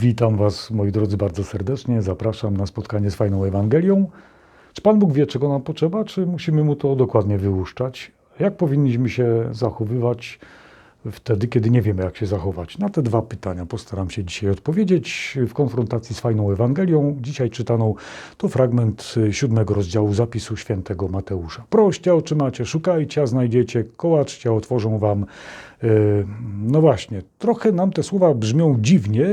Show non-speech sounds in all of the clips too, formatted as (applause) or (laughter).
Witam Was, moi drodzy, bardzo serdecznie. Zapraszam na spotkanie z fajną Ewangelią. Czy Pan Bóg wie, czego nam potrzeba, czy musimy Mu to dokładnie wyłuszczać? Jak powinniśmy się zachowywać wtedy, kiedy nie wiemy, jak się zachować? Na te dwa pytania postaram się dzisiaj odpowiedzieć w konfrontacji z fajną Ewangelią. Dzisiaj czytaną to fragment siódmego rozdziału zapisu świętego Mateusza. Proście otrzymacie, szukajcie, a znajdziecie, kołaczcie, otworzą Wam. Y, No właśnie, trochę nam te słowa brzmią dziwnie,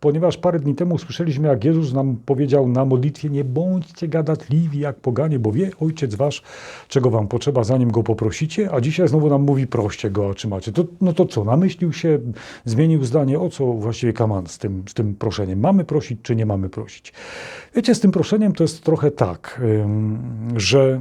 ponieważ parę dni temu słyszeliśmy, jak Jezus nam powiedział na modlitwie: Nie bądźcie gadatliwi jak poganie, bo wie Ojciec Wasz, czego Wam potrzeba, zanim Go poprosicie, a dzisiaj znowu nam mówi: proście Go, a otrzymacie. To, no to co, namyślił się, zmienił zdanie, o co właściwie kaman z tym, z tym proszeniem? Mamy prosić, czy nie mamy prosić? Wiecie, z tym proszeniem to jest trochę tak, że.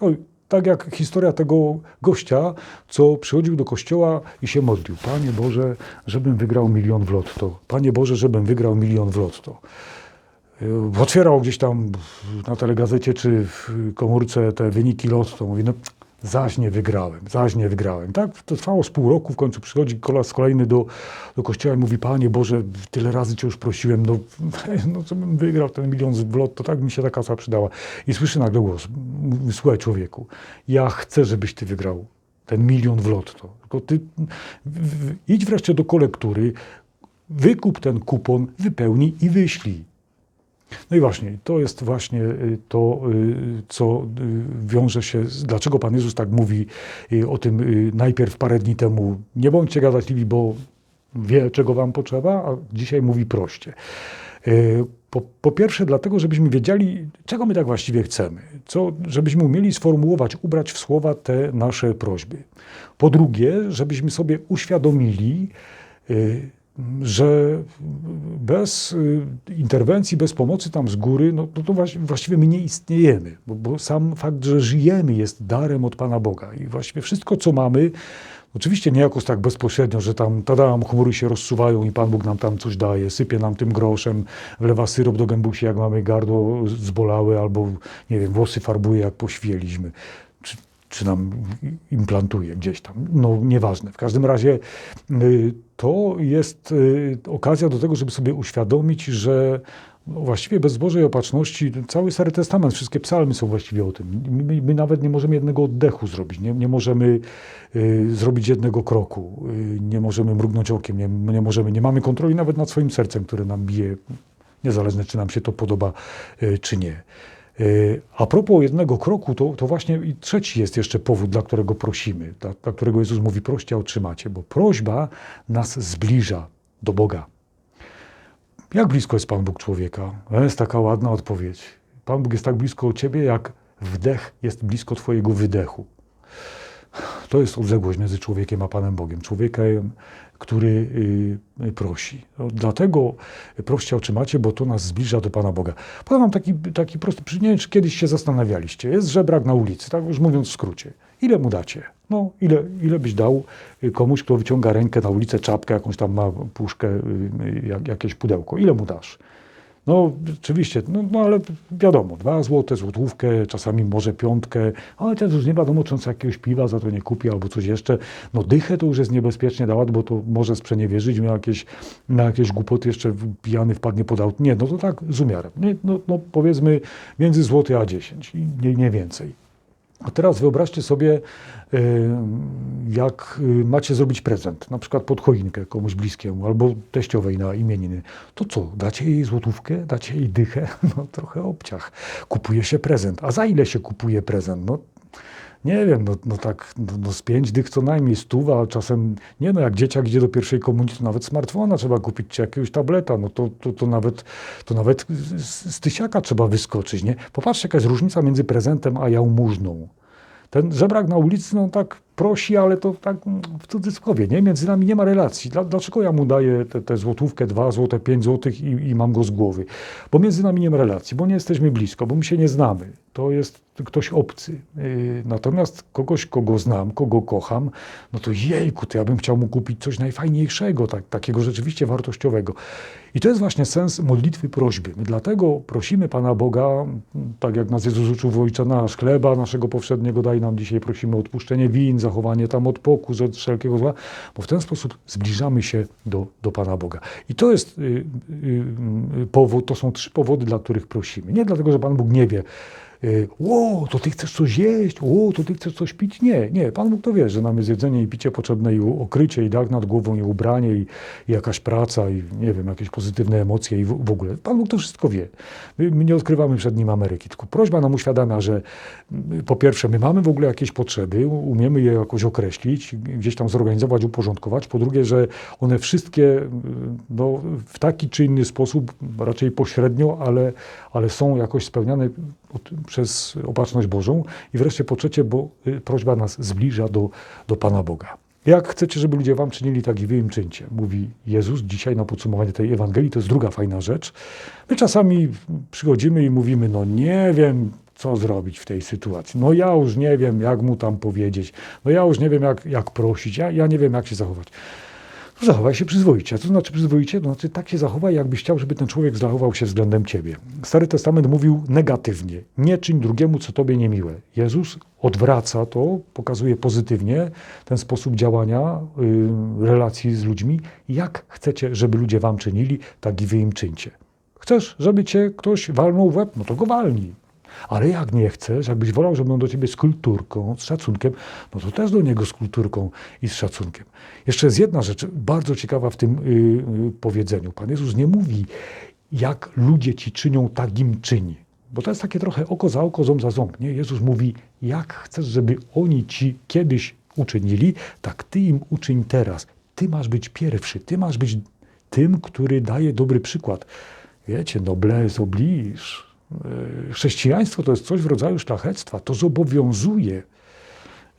Oj, tak jak historia tego gościa, co przychodził do kościoła i się modlił. Panie Boże, żebym wygrał milion w lotto. Panie Boże, żebym wygrał milion w lotto. Yy, Otwierał gdzieś tam na telegazecie czy w komórce te wyniki lotto. Mówi, no zaś nie wygrałem, zaś nie wygrałem. Tak to trwało z pół roku, w końcu przychodzi kolas kolejny do, do kościoła i mówi, Panie Boże, tyle razy Cię już prosiłem, no, (laughs) no co bym wygrał ten milion w lotto, tak mi się ta kasa przydała. I słyszy nagle głos, słuchaj człowieku, ja chcę, żebyś Ty wygrał ten milion w lotto. Tylko Ty w, w, idź wreszcie do kolektury, wykup ten kupon, wypełnij i wyślij. No i właśnie, to jest właśnie y, to, y, co y, wiąże się z, dlaczego Pan Jezus tak mówi o tym najpierw parę dni temu. Nie bądźcie gadatliwi, bo wie, czego Wam potrzeba, a dzisiaj mówi proście. Po, po pierwsze, dlatego, żebyśmy wiedzieli, czego my tak właściwie chcemy, co, żebyśmy umieli sformułować, ubrać w słowa te nasze prośby. Po drugie, żebyśmy sobie uświadomili, że bez y, interwencji, bez pomocy tam z góry, no to, to właś- właściwie my nie istniejemy, bo, bo sam fakt, że żyjemy jest darem od Pana Boga i właściwie wszystko, co mamy, oczywiście nie jakoś tak bezpośrednio, że tam tadam, chmury się rozsuwają i Pan Bóg nam tam coś daje, sypie nam tym groszem, wlewa syrop do gębusi, jak mamy gardło zbolałe, albo nie wiem, włosy farbuje, jak poświeliśmy. Czy, czy nam implantuje gdzieś tam. No nieważne. W każdym razie y, to jest y, okazja do tego, żeby sobie uświadomić, że właściwie bez Bożej opatrzności cały Stary Testament, wszystkie psalmy są właściwie o tym. My, my nawet nie możemy jednego oddechu zrobić, nie, nie możemy y, zrobić jednego kroku, y, nie możemy mrugnąć okiem, nie, nie możemy, nie mamy kontroli nawet nad swoim sercem, które nam bije, niezależnie czy nam się to podoba, czy nie. Y, A propos jednego kroku, to, to właśnie i trzeci jest jeszcze powód, dla którego prosimy, dla, dla którego Jezus mówi proście, otrzymacie, bo prośba nas zbliża do Boga. Jak blisko jest Pan Bóg człowieka? To jest taka ładna odpowiedź. Pan Bóg jest tak blisko ciebie, jak wdech jest blisko twojego wydechu. To jest odległość między człowiekiem a Panem Bogiem. Człowiekiem, który y, prosi. No, dlatego proście otrzymacie, bo to nas zbliża do Pana Boga. Podam wam taki, taki prosty przykład. Czy kiedyś się zastanawialiście. Jest żebrak na ulicy, tak już mówiąc w skrócie. Ile mu dacie? No, ile, ile byś dał komuś, kto wyciąga rękę na ulicę, czapkę, jakąś tam ma puszkę, y, y, jak, jakieś pudełko? Ile mu dasz? No, oczywiście, no, no ale wiadomo, dwa złote, złotówkę, czasami może piątkę, ale też już nie wiadomo, czy on jakiegoś piwa za to nie kupi albo coś jeszcze. No dychę to już jest niebezpiecznie dawać, bo to może sprzeniewierzyć, miał jakieś, na jakieś głupoty jeszcze pijany wpadnie pod auto. Nie, no to tak z umiarem. Nie, no, no powiedzmy między złoty a 10 i nie, nie więcej. A teraz wyobraźcie sobie, y, jak y, macie zrobić prezent, na przykład pod choinkę komuś bliskiemu albo teściowej na imieniny. To co, dacie jej złotówkę, dacie jej dychę? (laughs) No trochę obciach. Kupuje się prezent. A za ile się kupuje prezent? No nie wiem, no, no tak, no, no z pięć dych co najmniej, stuwa, a czasem, nie no, jak dzieciak idzie do pierwszej komunii, to nawet smartfona trzeba kupić, czy jakiegoś tableta, no to, to, to nawet, to nawet z, z tysiaka trzeba wyskoczyć, nie? Popatrzcie, jaka jest różnica między prezentem a jałmużną. Ten żebrak na ulicy, no tak prosi, ale to tak w cudzysłowie, nie? Między nami nie ma relacji. Dla, dlaczego ja mu daję te, te złotówkę, dwa złote, pięć złotych i, i mam go z głowy? Bo między nami nie ma relacji, bo nie jesteśmy blisko, bo my się nie znamy. To jest ktoś obcy. Yy, natomiast kogoś, kogo znam, kogo kocham, no to jejku, to ja bym chciał mu kupić coś najfajniejszego, tak, takiego rzeczywiście wartościowego. I to jest właśnie sens modlitwy prośby. My dlatego prosimy Pana Boga, tak jak nas Jezus uczył w Ojcze nasz, chleba naszego powszedniego daj nam dzisiaj, prosimy o odpuszczenie win, zachowanie tam od pokus, od wszelkiego zła, bo w ten sposób zbliżamy się do, do Pana Boga. I to jest y, y, y, powód, to są trzy powody, dla których prosimy. Nie dlatego, że Pan Bóg nie wie, y, o, to ty chcesz coś jeść, o, to ty chcesz coś pić. Nie, nie, Pan Bóg to wie, że nam jest jedzenie i picie potrzebne i okrycie, i dach nad głową, i ubranie, i, i jakaś praca, i nie wiem, jakieś pozytywne emocje i w, w ogóle. Pan Bóg to wszystko wie. My, my nie odkrywamy przed Nim Ameryki, tylko prośba nam uświadamia, że y, po pierwsze, my mamy w ogóle jakieś potrzeby, umiemy je jakoś określić, gdzieś tam zorganizować, uporządkować. Po drugie, że one wszystkie y, no, w taki czy inny sposób, raczej pośrednio, ale, ale są jakoś spełniane przez opatrzność Bożą. I wreszcie po trzecie, bo y, prośba nas zbliża do, do Pana Boga. Jak chcecie, żeby ludzie wam czynili, tak i wy im czyńcie, mówi Jezus dzisiaj na podsumowanie tej Ewangelii. To jest druga fajna rzecz. My czasami przychodzimy i mówimy, no nie wiem, co zrobić w tej sytuacji. No ja już nie wiem, jak mu tam powiedzieć. No ja już nie wiem, jak, jak prosić. Ja, ja nie wiem, jak się zachować. Zachowaj się przyzwoicie. Co to znaczy przyzwoicie? To znaczy tak się zachowaj, jakbyś chciał, żeby ten człowiek zachował się względem ciebie. Stary Testament mówił negatywnie. Nie czyń drugiemu, co tobie niemiłe. Jezus odwraca to, pokazuje pozytywnie ten sposób działania, y, relacji z ludźmi. Jak chcecie, żeby ludzie wam czynili, tak i wy im czyńcie. Chcesz, żeby cię ktoś walnął w łeb? No to go walnij. Ale jak nie chcesz, jakbyś wolał, żeby on do ciebie z kulturką, z szacunkiem, no to też do niego z kulturką i z szacunkiem. Jeszcze jest jedna rzecz bardzo ciekawa w tym y, y, powiedzeniu. Pan Jezus nie mówi, jak ludzie ci czynią, tak im czyni. Bo to jest takie trochę oko za oko, ząb za ząb. Nie? Jezus mówi, jak chcesz, żeby oni ci kiedyś uczynili, tak ty im uczyń teraz. Ty masz być pierwszy, ty masz być tym, który daje dobry przykład. Wiecie, noblesse oblige. E, Chrześcijaństwo to jest coś w rodzaju szlachectwa, to zobowiązuje.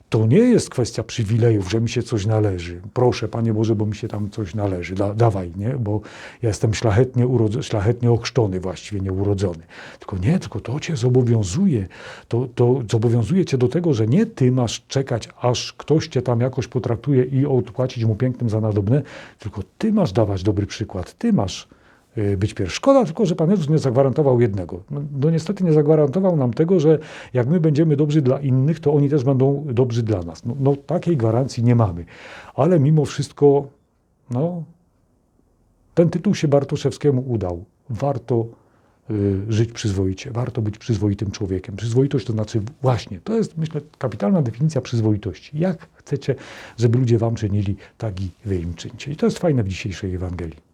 To nie jest kwestia przywilejów, że mi się coś należy. Proszę, Panie Boże, bo mi się tam coś należy. Da, dawaj, nie? Bo ja jestem szlachetnie, urodz- szlachetnie ochrzczony, właściwie nie urodzony. Tylko nie, tylko to Cię zobowiązuje. To, to zobowiązuje Cię do tego, że nie Ty masz czekać, aż ktoś Cię tam jakoś potraktuje i odpłacić mu pięknym za nadobne, tylko Ty masz dawać dobry przykład. Ty masz być pierwszy. Szkoda tylko, że Pan Jezus nie zagwarantował jednego. No, no niestety nie zagwarantował nam tego, że jak my będziemy dobrzy dla innych, to oni też będą dobrzy dla nas. No, no takiej gwarancji nie mamy. Ale mimo wszystko, no, ten tytuł się Bartoszewskiemu udał. Warto y, żyć przyzwoicie, warto być przyzwoitym człowiekiem. Przyzwoitość to znaczy właśnie, to jest myślę kapitalna definicja przyzwoitości. Jak chcecie, żeby ludzie wam czynili, tak i wy im czyńcie. I to jest fajne w dzisiejszej Ewangelii.